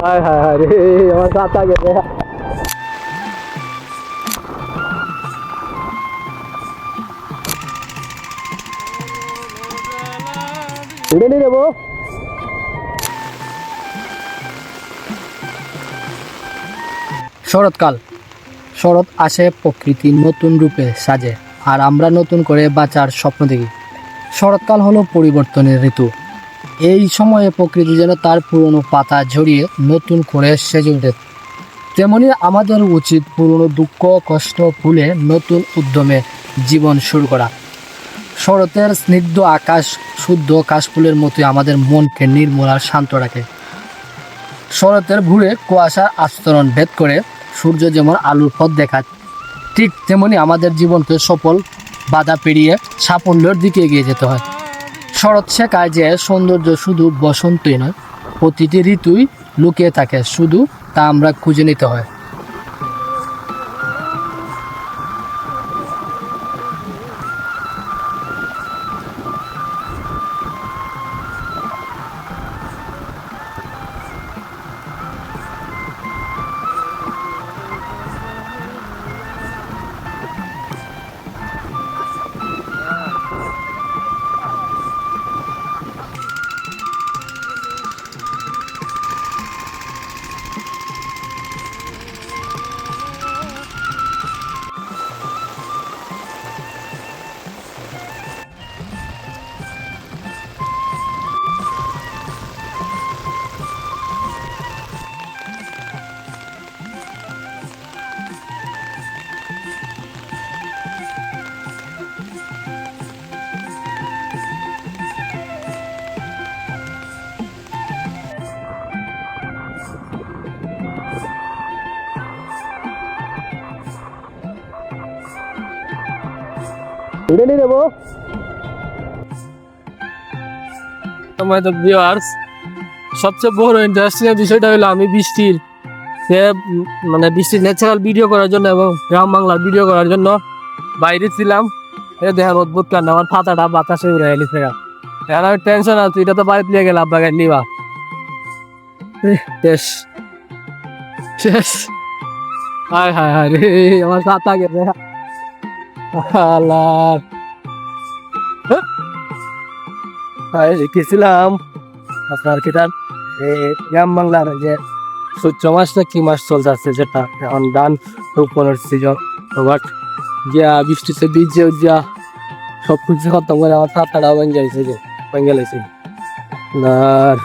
হায় হায় হায় রে, আমার গেছে উড়ে নিয়ে যাব শরৎকাল। শরৎ আসে প্রকৃতি নতুন রূপে সাজে, আর আমরা নতুন করে বাঁচার স্বপ্ন দেখি। শরৎকাল হলো পরিবর্তনের ঋতু। এই সময়ে প্রকৃতি যেন তার পুরনো পাতা ঝরিয়ে নতুন করে সেজে ওঠে তেমনি আমাদের উচিত পুরনো দুঃখ, কষ্ট ভুলে নতুন উদ্যমে জীবন শুরু করা। শরতের স্নিগ্ধ আকাশ, শুদ্ধ কাশফুলের মতোই আমাদের মনকে নির্মল আর শান্ত রাখে। শরতের ভুরে কুয়াশার আস্তরণ ভেদ করে সূর্য যেমন আলুর পথ দেখায়, ঠিক তেমনি আমাদের জীবনকে সফল বাধা পেরিয়ে সাফল্যের দিকে এগিয়ে যেতে হয়। শরৎ শেখায় যে সৌন্দর্য শুধু বসন্তই নয়, প্রতিটি ঋতুই লুকিয়ে থাকে। শুধু তা আমরা খুঁজে নিতে হয়। উড়ে নিয়ে যাব সময় তো ভিউয়ার্স সবচেয়ে বড় ইন্টারেস্টিং বিষয়টা হলো আমি বৃষ্টির উম মানে বৃষ্টির ন্যাচারাল ভিডিও করার জন্য এবং গ্রাম বাংলার ভিডিও করার জন্য বাইরে ছিলাম। এ দেখার অদ্ভুত কাণ্ড আমার পাতাটা বাতাসে উড়ে গেছে এখন আমি টেনশন আছে, এটা তো বাড়িতে নিয়ে গেলাম বাগান নিবা। শেষ। শেষ। হায় হায় হায়, রে, আমার পাতা গেছে। আল্লাহ হায়? গেছিলাম আপনার কিটার গ্রাম বাংলার যে সূর্য মাসটা কি মাস চলতেছে যেটা? এখন ধান রোপণের সিজন বাট গিয়া বৃষ্টিতে ভিজে গিয়া সব কিছু খতম করে আমার পাতাটা ভেঙে যাইছে যে, ভেঙে গেছে। আর